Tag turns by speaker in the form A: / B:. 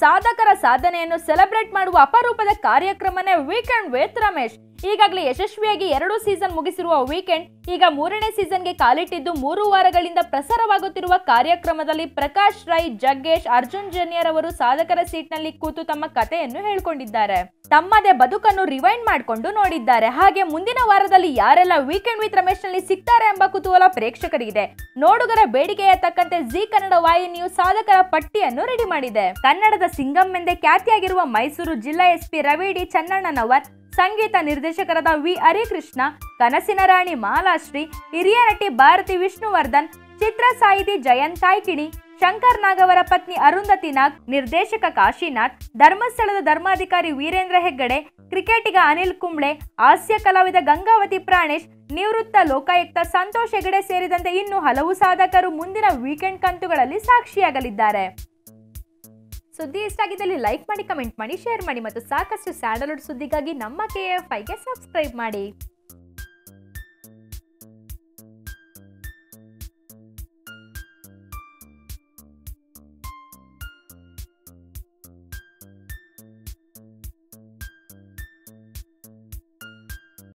A: ಸಾಧಕರ ಸಾಧನೆಯನ್ನು ಸೆಲೆಬ್ರೇಟ್ ಮಾಡುವ ಅಪರೂಪದ ಕಾರ್ಯಕ್ರಮನೇ ವೀಕೆಂಡ್ ವೇತ್ ರಮೇಶ್ ಈಗಾಗಲೇ ಯಶಸ್ವಿಯಾಗಿ ಎರಡು ಸೀಸನ್ ಮುಗಿಸಿರುವ ವೀಕೆಂಡ್ ಈಗ ಮೂರನೇ ಸೀಸನ್ಗೆ ಕಾಲಿಟ್ಟಿದ್ದು ಮೂರು ವಾರಗಳಿಂದ ಪ್ರಸಾರವಾಗುತ್ತಿರುವ ಕಾರ್ಯಕ್ರಮದಲ್ಲಿ ಪ್ರಕಾಶ್ ರೈ, ಜಗ್ಗೇಶ್, ಅರ್ಜುನ್ ಜನ್ಯರ್ ಅವರು ಸಾಧಕರ ಸೀಟ್ನಲ್ಲಿ ಕೂತು ತಮ್ಮ ಕಥೆಯನ್ನು ಹೇಳಿಕೊಂಡಿದ್ದಾರೆ. ತಮ್ಮದೇ ಬದುಕನ್ನು ರಿವೈಂಡ್ ಮಾಡಿಕೊಂಡು ನೋಡಿದ್ದಾರೆ. ಹಾಗೆ ಮುಂದಿನ ವಾರದಲ್ಲಿ ಯಾರೆಲ್ಲ ವೀಕೆಂಡ್ ವಿತ್ ರಮೇಶ್ನಲ್ಲಿ ಸಿಗ್ತಾರೆ ಎಂಬ ಕುತೂಹಲ ಪ್ರೇಕ್ಷಕರಿಗಿದೆ. ನೋಡುಗರ ಬೇಡಿಕೆಯ ತಕ್ಕಂತೆ ಜಿ ಕನ್ನಡ ವಾಹಿನಿಯು ಸಾಧಕರ ಪಟ್ಟಿಯನ್ನು ರೆಡಿ ಮಾಡಿದೆ. ಕನ್ನಡದ ಸಿಂಗಂ ಎಂದೇ ಖ್ಯಾತಿಯಾಗಿರುವ ಮೈಸೂರು ಜಿಲ್ಲಾ ಎಸ್ಪಿ ರವಿಡಿ ಚನ್ನಣ್ಣನವರ್ ಸಂಗೀತ ನಿರ್ದೇಶಕರಾದ ವಿ ಹರಿಕೃಷ್ಣ, ಕನಸಿನ ರಾಣಿ ಮಾಲಾಶ್ರೀ, ಹಿರಿಯ ನಟಿ ಭಾರತಿ ವಿಷ್ಣುವರ್ಧನ್, ಚಿತ್ರ ಸಾಹಿತಿ ಜಯಂತ್ ಕಾಯ್ಕಿಣಿ, ಶಂಕರ್ ನಾಗವರ ಪತ್ನಿ ಅರುಂಧತಿ ನಾಗ್, ನಿರ್ದೇಶಕ ಕಾಶಿನಾಥ್, ಧರ್ಮಸ್ಥಳದ ಧರ್ಮಾಧಿಕಾರಿ ವೀರೇಂದ್ರ ಹೆಗ್ಗಡೆ, ಕ್ರಿಕೆಟಿಗ ಅನಿಲ್ ಕುಂಬ್ಳೆ, ಹಾಸ್ಯ ಕಲಾವಿದ ಗಂಗಾವತಿ ಪ್ರಾಣೇಶ್, ನಿವೃತ್ತ ಲೋಕಾಯುಕ್ತ ಸಂತೋಷ್ ಹೆಗಡೆ ಸೇರಿದಂತೆ ಇನ್ನು ಹಲವು ಸಾಧಕರು ಮುಂದಿನ ವೀಕೆಂಡ್ ಕಂತುಗಳಲ್ಲಿ ಸಾಕ್ಷಿಯಾಗಲಿದ್ದಾರೆ. ಸುದ್ದಿ ಇಷ್ಟ ಆಗಿದ್ದಲ್ಲಿ ಲೈಕ್ ಮಾಡಿ ಕಮೆಂಟ್ ಮಾಡಿ ಶೇರ್ ಮಾಡಿ ಮತ್ತು ಸಾಕಷ್ಟು ಸ್ಯಾಂಡಲ್ವುಡ್ ಸುದ್ದಿಗಾಗಿ ನಮ್ಮ ಕೆ ಎಫ್ ಐಗೆ ಸಬ್ಸ್ಕ್ರೈಬ್ ಮಾಡಿ.